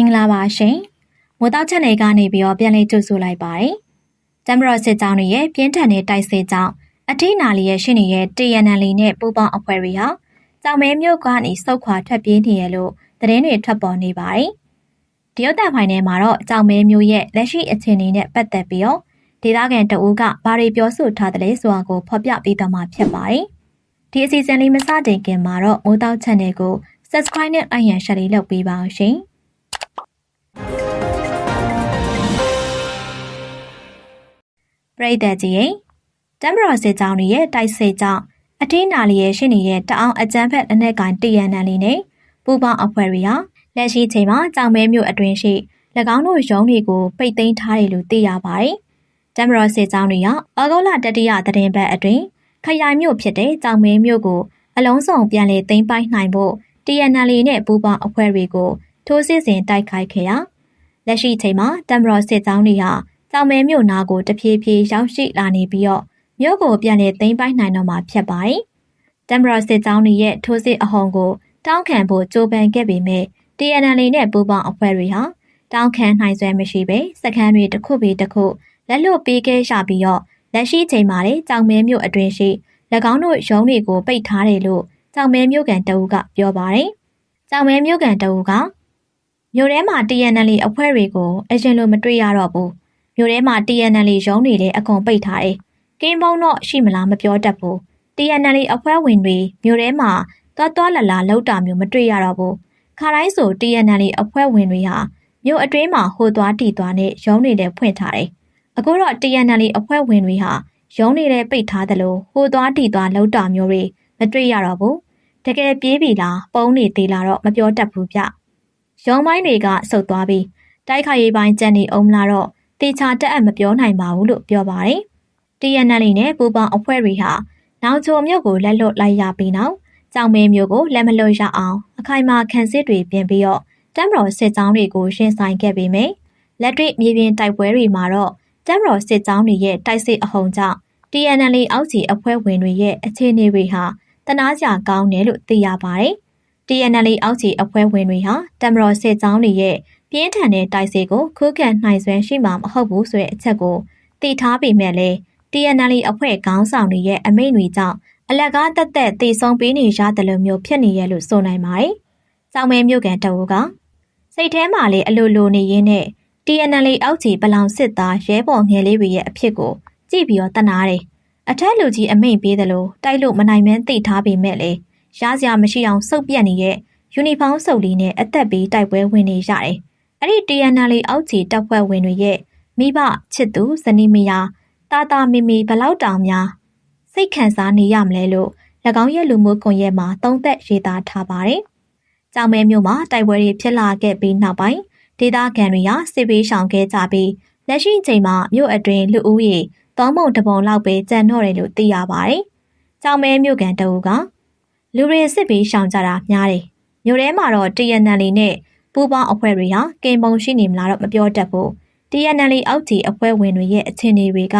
င်္ဂလာပါရှင်။မိုးတောက်ချက်နယ်ကနေပြီးတော့ပြန်လည်ကြိုဆိုလိုက်ပါတယ်။တမရစစ်ကြောင်းရဲ့ပြင်းထန်တဲ့တိုက်စစ်ကြောင်းအထိနာလီရဲ့ရှင်းနေတဲ့ TNL နဲ့ပူပေါင်းအဖွဲ့တွေဟာကြောင်မဲမြို့ကနေစုတ်ခွာထွက်ပြေးနေရလို့သတင်းတွေထွက်ပေါ်နေပါတယ်။တရုတ်တပ်ဖိုင်ထဲမှာတော့ကြောင်မဲမြို့ရဲ့လက်ရှိအခြေအနေနဲ့ပတ်သက်ပြီးတော့ဒေသခံတအူးကဘာတွေပြောဆိုထားတယ်လဲဆိုတာကိုဖော်ပြပေးသွားမှာဖြစ်ပါတယ်။ဒီအစီအစဉ်လေးမစတင်ခင်မှာတော့မိုးတောက် channel ကို subscribe နဲ့အရန်ရှယ်လေးလုပ်ပေးပါအောင်ရှင်။ ပရိသတ်ကြီးရင်တမ်မရော်စစ်ကြောင်းရဲ့တိုက်စစ်ကြောင်းအထင်းနာလီရဲ့ရှင်းနေတဲ့တအောင်အကြမ်းဖက်လက်နက်ကိုင်တရန်နန်လီနဲ့ပူပေါင်းအဖွဲ့တွေဟာလက်ရှိချိန်မှာကြောင်မဲမြို့အတွင်းရှိ၎င်းတို့ရုံးတွေကိုပိတ်သိမ်းထားတယ်လို့သိရပါတယ်။တမ်မရော်စစ်ကြောင်းတွေဟာဩဂုတ်လတတိယသတင်းပတ်အတွင်းခရိုင်မြို့ဖြစ်တဲ့ကြောင်မဲမြို့ကိုအလုံးစုံပြန်လည်သိမ်းပိုက်နိုင်ဖို့ TNL နဲ့ပူးပေါင်းအဖွဲ့တွေကို ထိုးစစ်ဆင်တိုက်ခိုက်ခဲ့ရာလက်ရှိချိန်မှာတမ်မရော်စစ်ကြောင်းတွေဟာကြောင်မဲမြို့နာကိုတဖြည်းဖြည်းရောက်ရှိလာနေပြီးတော့မြို့ကိုပြန်လည်သိမ်းပိုက်နိုင်တော့မှာဖြစ်ပါတယ်။တမ်မရော်စစ်ကြောင်းတွေရဲ့ထိုးစစ်အဟုန်ကိုတောင်းခံဖို့ကြိုးပမ်းခဲ့ပေမဲ့ TNL နဲ့ပူးပေါင်းအဖွဲ့တွေဟာတောင်းခံနိုင်စွမ်းမရှိပဲစခန်းတွေတစ်ခုပြီးတစ်ခုလက်လွတ်ပေးခဲ့ရပြီးတော့လက်ရှိချိန်မှာလေကြောင်မဲမြို့အတွင်းရှိ၎င်းတို့ရုံးတွေကိုပိတ်ထားတယ်လို့ကြောင်မဲမြို့ကန်တအူးကပြောပါတယ်။ကြောင်မဲမြို့ကန်တအူးက မြို့ထဲမှာ TNL အဖွဲ့တွေကို အရင်လိုမတွေ့ရတော့ဘူး။မြို့ထဲမှာ TNL ရုံးတွေလည်းအကုန်ပိတ်ထားတယ်။ကင်းဘုံတော့ရှိမလားမပြောတတ်ဘူး။ TNL အဖွဲ့ဝင်တွေမြို့ထဲမှာတွားတွားလလာလောက်တာမျိုးမတွေ့ရတော့ဘူး။ခါတိုင်းဆို TNL အဖွဲ့ဝင်တွေဟာမြို့အတွင်းမှာဟိုသွားတီသွားနဲ့ရုံးတွေလည်းဖွင့်ထားတယ်။အခုတော့ TNL အဖွဲ့ဝင်တွေဟာရုံးတွေလည်းပိတ်ထားသလိုဟိုသွားတီသွားလောက်တာမျိုးတွေမတွေ့ရတော့ဘူး။တကယ်ပြေးပြီလားပုံနေသေးလားတော့မပြောတတ်ဘူးဗျ။ ရုံးပိုင်းတွေကဆုတ်သွားပြီးတိုက်ခိုက်ရေးပိုင်းကြံနေအောင်လာတော့တေချာတက်အပ်မပြောနိုင်ပါဘူးလို့ပြောပါတယ်။ TNL နဲ့ပူပေါင်းအဖွဲ့တွေဟာနောင်ချိုမြို့ကိုလက်လွတ်လိုက်ရပြီးနောက်ကြောင်မဲမြို့ကိုလက်မလွတ်ရအောင်အခိုင်အမာခံစစ်တွေပြင်ပြီးတော့တမ်မတော်စစ်ကြောင်းတွေကိုရှင်းဆိုင်ခဲ့ပေမယ့်လက်တွေ့မြေပြင်တိုက်ပွဲတွေမှာတော့တမ်မတော်စစ်ကြောင်းတွေရဲ့တိုက်စစ်အဟုန်ကြောင့် TNL အောက်ခြေအဖွဲ့ဝင်တွေရဲ့အခြေအနေတွေဟာတနာကြကောင်းတယ်လို့သိရပါတယ်။ TNL အောက်ခြေအဖွဲ့ဝင်တွေဟာတမ်မတော်စစ်ကြောင်းတွေရဲ့ပြင်းထန်တဲ့တိုက်စစ်ကိုခုခံနိုင်စွမ်းရှိမှာမဟုတ်ဘူးဆိုတဲ့အချက်ကိုသိထားပေမဲ့လည်း TNL အဖွဲ့ခေါင်းဆောင်တွေရဲ့အမိန့်တွေကြောင့်အလက်ကားတက်တက်တည်ဆုံပေးနေရတယ်လို့မျိုးဖြစ်နေရလို့ဆိုနိုင်ပါတယ်။စောင်းမဲမြို့ကန်တအူကစိတ်ထဲမှာလေအလိုလိုနေရင်းနဲ့ TNL အောက်ခြေပလောင်စစ်သားရဲဘော်ငယ်လေးတွေရဲ့အဖြစ်ကိုကြည့်ပြီးတော့တနာတယ်။အထက်လူကြီးအမိန့်ပေးတယ်လို့တိုက်လို့မနိုင်မန်းသိထားပေမဲ့လေ ရစရာမရှိအောင်စုပ်ပြက်နေတဲ့ယူနီဖောင်းစုပ်လေးနဲ့အသက်ပေးတိုက်ပွဲဝင်နေရတယ်။အဲ့ဒီ TNL အောက်ခြေတပ်ဖွဲ့ဝင်တွေရဲ့မိဘချစ်သူဇနီးမယားတာတာမီမီဘလောက်တောင်များစိတ်ခံစားနေရမလဲလို့၎င်းရဲ့လူမှုကွန်ရက်မှာသုံးသက်ရေးသားထားပါတယ်။ကြောင်မဲမြို့မှာတိုက်ပွဲတွေဖြစ်လာခဲ့ပြီးနောက်ပိုင်းဒေသခံတွေဟာစစ်ပေးရှောင်ခဲ့ကြပြီးလက်ရှိချိန်မှာမြို့အတွင်းလူဦးရေသုံးပုံတစ်ပုံလောက်ပဲကျန်တော့တယ်လို့သိရပါတယ်။ကြောင်မဲမြို့ကန်တအူက လူတွေစစ်ပေးရှောင်ကြတာများတယ်။မြို့ထဲမှာတော့တရနန်လီနဲ့ပူပေါင်းအဖွဲ့တွေဟာကင်ပုံရှိနေမလားတော့မပြောတတ်ဘူး။ TNL အောက်ခြေအဖွဲ့ဝင်တွေရဲ့အခြေအနေတွေက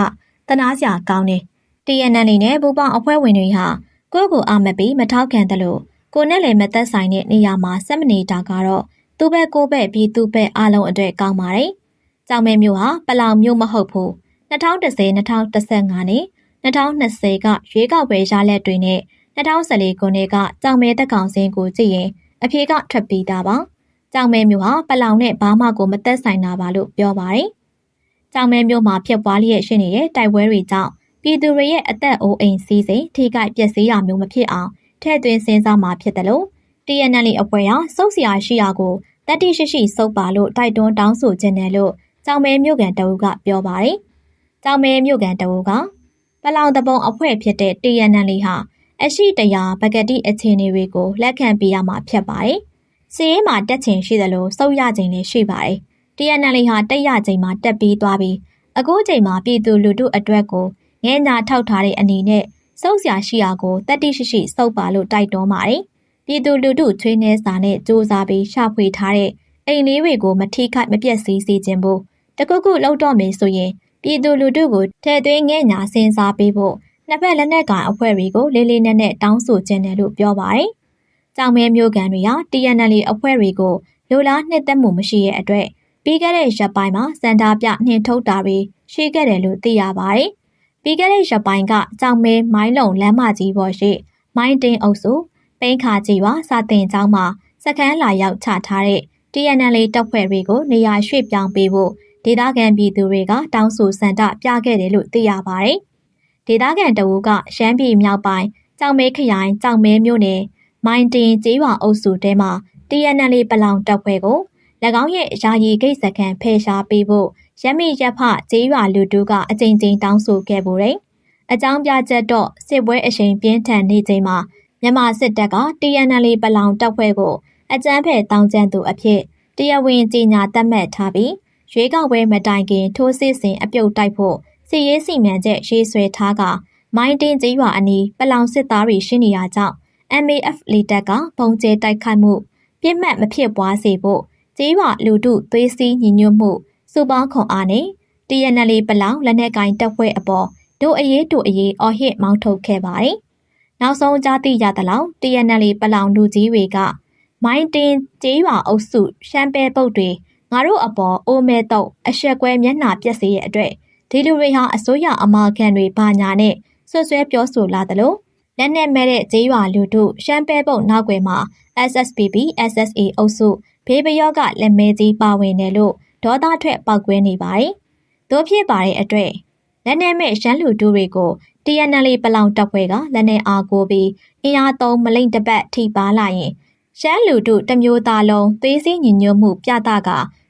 တနာစရာကောင်းတယ်။ TNL နဲ့ပူပေါင်းအဖွဲ့ဝင်တွေဟာကိုယ့်ကိုအာမပြီးမထောက်ခံတယ်လို့ကိုနဲ့လည်းမသက်ဆိုင်တဲ့နေရာမှာစက်မနေတာကတော့သူ့ဘက်ကိုဘက်ပြီးသူ့ဘက်အားလုံးအတွက်ကောင်းပါတယ်။ကြောင်မဲမျိုးဟာပလောင်မျိုးမဟုတ်ဘူး။2010-2015နဲ့2020ကရွေးကောက်ပွဲရလက်တွေနဲ့ 2014ခုနှစ်ကကြောင်မဲတက်ကောင်စင်းကိုကြည့်ရင်အဖြေကထွက်ပြီးသားပါ။ကြောင်မဲမျိုးဟာပလောင်နဲ့ဘာမှကိုမသက်ဆိုင်တာပါလို့ပြောပါတယ်။ကြောင်မဲမျိုးမှာဖြစ်ပွားလျက်ရှိနေတဲ့တိုက်ပွဲတွေကြောင့်ပြည်သူတွေရဲ့အသက်အိုးအိမ်စီးစိမ်ထိခိုက်ပျက်စီးရမျိုးမဖြစ်အောင်ထည့်သွင်းစဉ်းစားမှာဖြစ်တယ်လို့ TNL အဖွဲ့ဟာစုပ်စရာရှိရာကိုတတိရှိရှိစုပ်ပါလို့တိုက်တွန်းတောင်းဆိုခြင်းတယ်လို့ကြောင်မဲမြို့ကန်တအူးကပြောပါတယ်။ကြောင်မဲမြို့ကန်တအူးကပလောင်တပုံအဖွဲ့ဖြစ်တဲ့ TNL ဟာ အရှိတရားပကတိအခြေအနေတွေကိုလက်ခံပြရမှာဖြစ်ပါတယ်။စီးရင်မှာတက်ချင်ရှိတယ်လို့စုပ်ရခြင်းလည်းရှိပါတယ်။ TNL ဟာတက်ရခြင်းမှာတက်ပြီးသွားပြီးအခုချိန်မှာပြည်သူလူထုအတွက်ကိုငဲညာထောက်ထားတဲ့အနေနဲ့စုပ်စရာရှိရာကိုတတိရှိရှိစုပ်ပါလို့တိုက်တွန်းပါတယ်။ပြည်သူလူထုချွေးနှဲစာနဲ့စူးစမ်းပြီးရှာဖွေထားတဲ့အိမ်လေးတွေကိုမထိခိုက်မပျက်စီးစေခြင်းဘူးတခုခုလောက်တော့မယ်ဆိုရင်ပြည်သူလူထုကိုထဲသွင်းငဲ့ညာစဉ်းစားပေးဖို့ နှစ်ဖက်လက်နက်ကန်အဖွဲ့တွေကိုလေးလေးနက်နက်တောင်းဆိုခြင်းတယ်လို့ပြောပါတယ်။ကြောင်မဲမျိုးကန်တွေဟာ TNL အဖွဲ့တွေကိုလိုလားနှစ်သက်မှုမရှိရဲ့အတွက်ပြီးခဲ့တဲ့ရက်ပိုင်းမှာစန္ဒာပြနှင်ထုတ်တာတွေရှိခဲ့တယ်လို့သိရပါတယ်။ပြီးခဲ့တဲ့ရက်ပိုင်းကကြောင်မဲမိုင်းလုံလမ်းမကြီးပေါ်ရှိမိုင်းတင်းအုပ်စုပိန်းခါကြီးရွာစာတင်ကျောင်းမှာစခန်းလာရောက်ချထားတဲ့ TNL တပ်ဖွဲ့တွေကိုနေရာရွှေ့ပြောင်းပေးဖို့ဒေသခံပြည်သူတွေကတောင်းဆိုစန္ဒပြခဲ့တယ်လို့သိရပါတယ်။ ဒေသခံတအူးကရှမ်းပြည်မြောက်ပိုင်းကြောင်မဲခရိုင်ကြောင်မဲမြို့နယ်မိုင်းတင်ကျေးရွာအုပ်စုတဲမှာ TNL ပလောင်တပ်ဖွဲ့ကို၎င်းရဲ့ယာယီဂိတ်စခန်းဖယ်ရှားပေးဖို့ရမီရက်ဖကျေးရွာလူတူကအကြိမ်ကြိမ်တောင်းဆိုခဲ့ပူတယ်။အကြောင်းပြချက်တော့စစ်ပွဲအရှိန်ပြင်းထန်နေချိန်မှာမြန်မာစစ်တပ်က TNL ပလောင်တပ်ဖွဲ့ကိုအကြမ်းဖက်တောင်းကျမ်းသူအဖြစ်တရားဝင်ကြေညာသတ်မှတ်ထားပြီးရွေးကောက်ပွဲမတိုင်ခင်ထိုးစစ်ဆင်အပြုတ်တိုက်ဖို့ စီရေးစီမံချက်ရေးဆွဲထားကမိုင်းတင်းကျေးရွာအနီးပလောင်စစ်သားတွေရှိနေရကြောင်း MAF လီတက်ကပုံကျဲတိုက်ခိုက်မှုပြစ်မှတ်မဖြစ်ပွားစေဖို့ကျေးရွာလူထုသွေးစည်းညီညွတ်မှုစုပေါင်းခွန်အားနဲ့ TNL ပလောင်လက်နက်ကင်တပ်ဖွဲ့အပေါ်ဒို့အရေးဒို့အရေးအော်ဟစ်မောင်းထုတ်ခဲ့ပါတယ်။နောက်ဆုံးကြားသိရသလောက် TNL ပလောင်လူကြီးတွေကမိုင်းတင်ကျေးရွာအုပ်စုရှမ်းပဲပုတ်တွေငါတို့အပေါ်အိုမဲတော့အဆက်ကွဲမျက်နှာပြက်စေရဲ့အတွက် ဒီလူတွေဟာအစိုးရအမာခံတွေဘာညာနဲ့ဆွဆွဲပြောဆိုလာသလိုလက်နက်မဲ့တဲ့ကျေးရွာလူထုရှမ်းပဲပုတ်နောက်ွယ်မှာ SSPP SSA အုပ်စုဘေးပယောကလက်မဲကြီးပါဝင်တယ်လို့ဒေါသထွက်ပောက်ကွဲနေပါတယ်။တို့ဖြစ်ပါတဲ့အတွက်လက်နက်မဲ့ရှမ်းလူထုတွေကို TNL ပလောင်တပ်ဖွဲ့ကလက်နက်အားကိုပြီးအင်အားသုံးမလိမ့်တပတ်ထိပါလာရင်ရှမ်းလူထုတစ်မျိုးသားလုံးသွေးစည်းညီညွတ်မှုပြသက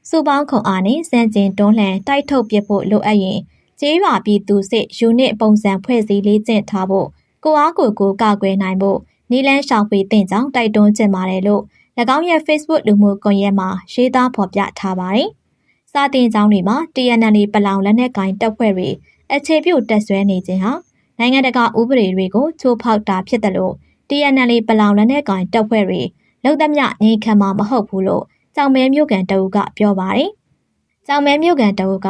စုပေါင်းခွန်အားနဲ့စံကျင်တွန်းလှန်တိုက်ထုတ်ပစ်ဖို့လိုအပ်ရင်ကျေးရွာပြည်သူစစ်ယူနစ်ပုံစံဖွဲ့စည်းလေးကျင့်ထားဖို့ကိုအားကိုကိုကာကွယ်နိုင်ဖို့နီလန်းရှောင်ပေးတဲ့ကြောင်းတိုက်တွန်းချင်ပါတယ်လို့၎င်းရဲ့ Facebook လူမှုကွန်ရက်မှာရေးသားဖော်ပြထားပါတယ်။စာတင်ကျောင်းတွေမှာ TNL ပလောင်လက်နက်ကင်တပ်ဖွဲ့တွေအခြေပြုတက်ဆွဲနေခြင်းဟာနိုင်ငံတကာဥပဒေတွေကိုချိုးဖောက်တာဖြစ်တယ်လို့ TNL ပလောင်လက်နက်ကင်တပ်ဖွဲ့တွေလုံသမျှငြိမ်ခံမှာမဟုတ်ဘူးလို့ ကြောင်မဲမြို့ကန်တအုပ်ကပြောပါတယ်။ကြောင်မဲမြို့ကန်တအုပ်က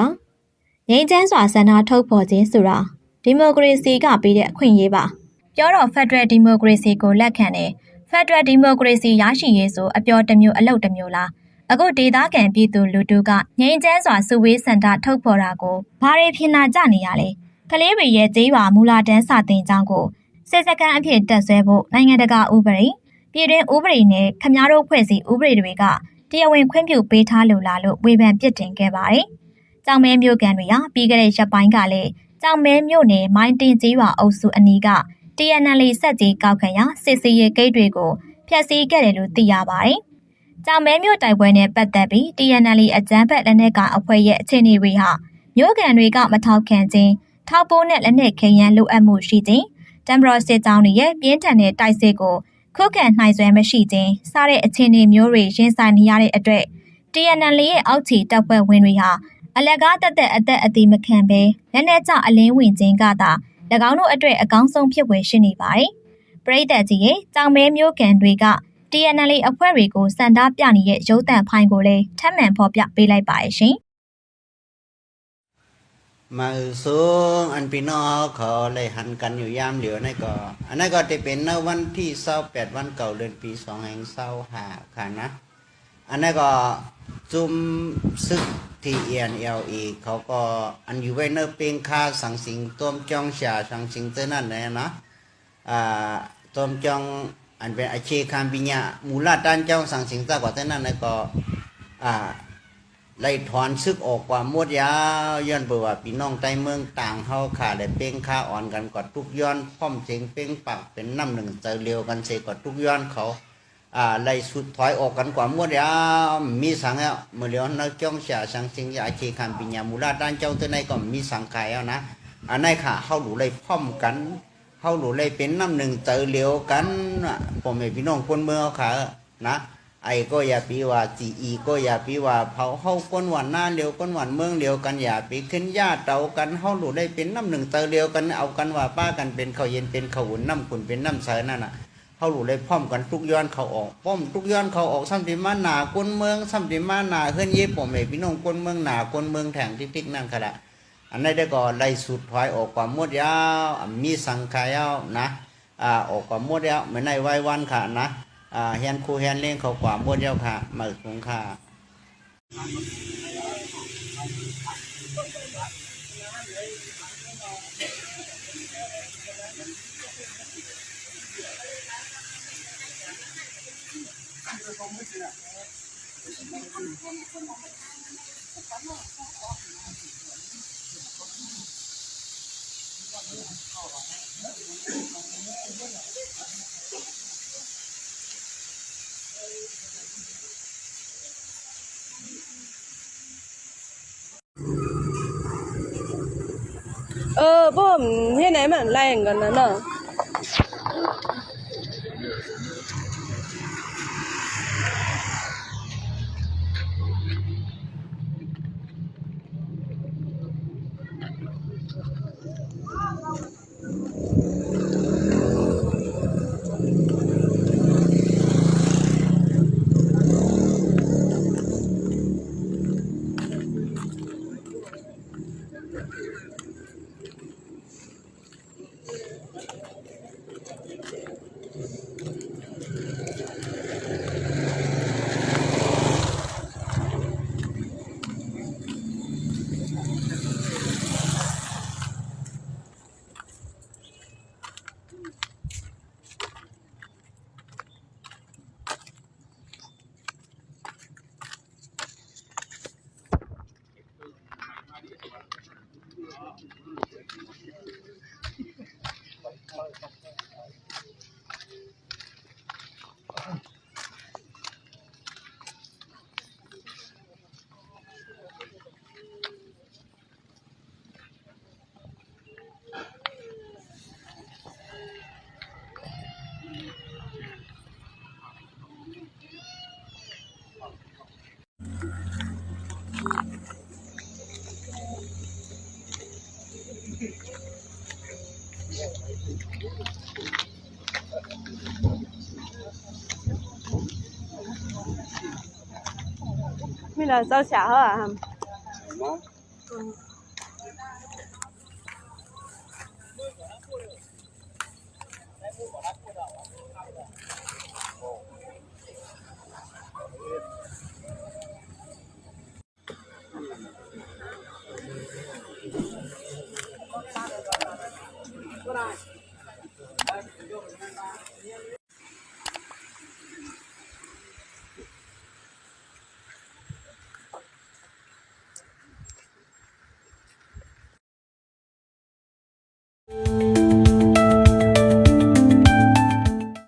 ငြိမ်းချမ်းစွာဆန္ဒထုတ်ဖော်ခြင်းဆိုတာဒီမိုကရေစီကပေးတဲ့အခွင့်အရေးပါ။ပြောတော့ Federal Democracy ကိုလက်ခံတယ်။ Federal Democracy ရရှိရေးဆိုအပြောတစ်မျိုးအလုပ်တစ်မျိုးလား။အခုဒေသခံပြည်သူလူထုကငြိမ်းချမ်းစွာစုဝေးစန္ဒထုတ်ဖော်တာကိုဘာတွေဖြစ်နာကြနေရလဲ။ကလေးတွေရဲ့ဈေးရွာမူလာတန်းစာတင်ကြောင်းကိုစစ်စကန်အဖြစ်တက်ဆွဲဖို့နိုင်ငံတကာဥပဒေပြည်တွင်းဥပဒေနဲ့ခမားတို့ဖွဲ့စည်းဥပဒေတွေက တရားဝင်ခွင့်ပြုပေးထားလို့လားလို့ဝေဖန်ပြစ်တင်ခဲ့ပါတယ်။ကြောင်မဲမျိုးကန်တွေဟာပြီးခဲ့တဲ့ရက်ပိုင်းကလည်းကြောင်မဲမျိုးနယ်မိုင်းတင်ကြီးရွာအုပ်စုအနီးက TNL စက်ကြီးကောက်ခံရစစ်စီရဲဂိတ်တွေကိုဖျက်ဆီးခဲ့တယ်လို့သိရပါတယ်။ကြောင်မဲမျိုးတိုက်ပွဲနဲ့ပတ်သက်ပြီး TNL အကြမ်းဖက်လက်နက်ကောင်အဖွဲ့ရဲ့အခြေအနေတွေဟာမြို့ကန်တွေကမထောက်ခံခြင်းထောက်ပိုးနဲ့လက်နက်ခဲယမ်းလိုအပ်မှုရှိခြင်းတမ်ဘရော့စစ်ကြောင်းတွေရဲ့ပြင်းထန်တဲ့တိုက်စစ်ကို ခုခံနိုင်စွမ်းမရှိခြင်းစတဲ့အခြေအနေမျိုးတွေရင်ဆိုင်နေရတဲ့အတွက် TNL ရဲ့အောက်ခြေတပ်ဖွဲ့ဝင်တွေဟာအလက်ကားတက်တဲ့အသက်အသေးမခံဘဲလက်နက်ကျအလင်းဝင်ခြင်းကသာ၎င်းတို့အတွက်အကောင်းဆုံးဖြစ်ဝင်ရှိနေပါတယ်။ပရိသတ်ကြီးရဲ့ကြောင်မဲမျိုးကန်တွေက TNL အဖွဲ့တွေကိုစန္ဒပြနေတဲ့ရုပ်သံဖိုင်ကိုလည်းထပ်မံဖော်ပြပေးလိုက်ပါရဲ့ရှင်။ มาสูงอันพี่น้องเขาเลยหันกันอยู่ยามเหลียวนั่นก็ อันนั้นก็จะเป็นในวันที่เศร้าแปดวันเก่าเดือนปีสองแห่งเศร้าหาค่ะนะ อันนั้นก็จุมซึกที่เอียนเอลอีเขาก็อันอยู่ไว้เนอเป็นค่าสังสิงต้มจ้องฉาสังสิงเตอนั่นเลยนะอ่าต้มจ้องอันเป็นอาชีพคามปิญญามูลาด้านเจ้าสังสิงตากว่าเตนั่นเลยก็อ่า ไล่ถอนซึกออกกว่ามวดยาวย้อนเบื่อว่าพี่น้องใต้เมืองต่างเฮาขาได้เป้งค่าอ่อนกันกอดทุกย้อนพร้อมเจงเป้งปักเป็นน้ำหนึ่งเจอเร็วกันเสกอดทุกย้อนเขาอ่าไล่สุดถอยออกกันกว่ามวดยาวมีสังแล้วเมื่อเลี้ยวนักจ้องเสียสังสิงยาเชคันปิญญามูลาด้านเจ้าตัวในก็มีสังขายเอานะอันไหนค่ะเฮาหลูไล่พร้อมกันเฮาหลูไล่เป็นน้ำหนึ่งเจอเร็วกันพ่อแม่พี่น้องคนเมืองเขาขานะ ไอ้ก็อย่าปีว่าจีอีก็อย่าปีว่าเผาเฮาก้นหวานหน้าเลียวก้นหวานเมืองเลียวกันอย่าปีขึ้นญาติเตากันเฮาหลุได้เป็นน้ำหนึ่งเตาเลียวกันเอากันว่าป้ากันเป็นเขาเย็นเป็นเขาวอุ่นน้ำขุนเป็นน้ำใสนั่นน่ะเฮาหลุได้พร้อมกันทุกย้อนเขาออกพร้อมทุกย้อนเขาออกซ้ำที่มาหนาก้นเมืองซ้ำที่มาหนาเฮือนเย็บผมเอพี่น้องก้นเมืองหนาก้นเมืองแถงติ๊กนั่นขนาดอันนี้ได้ก็ไล่สุดถอยออกความมดยาวมีสังขายาวนะอ่าออกความมดยาวไม่ในไว้วันค่ะนะ อ่าเฮียนครูเฮียนเล่งเขากว่าหมดเจ้าค่ะมาสูงค่ะ เออพ่อเฮ็ดไหนมันแรงกันนะเนาะ Mới là rau xả hả? Ừ.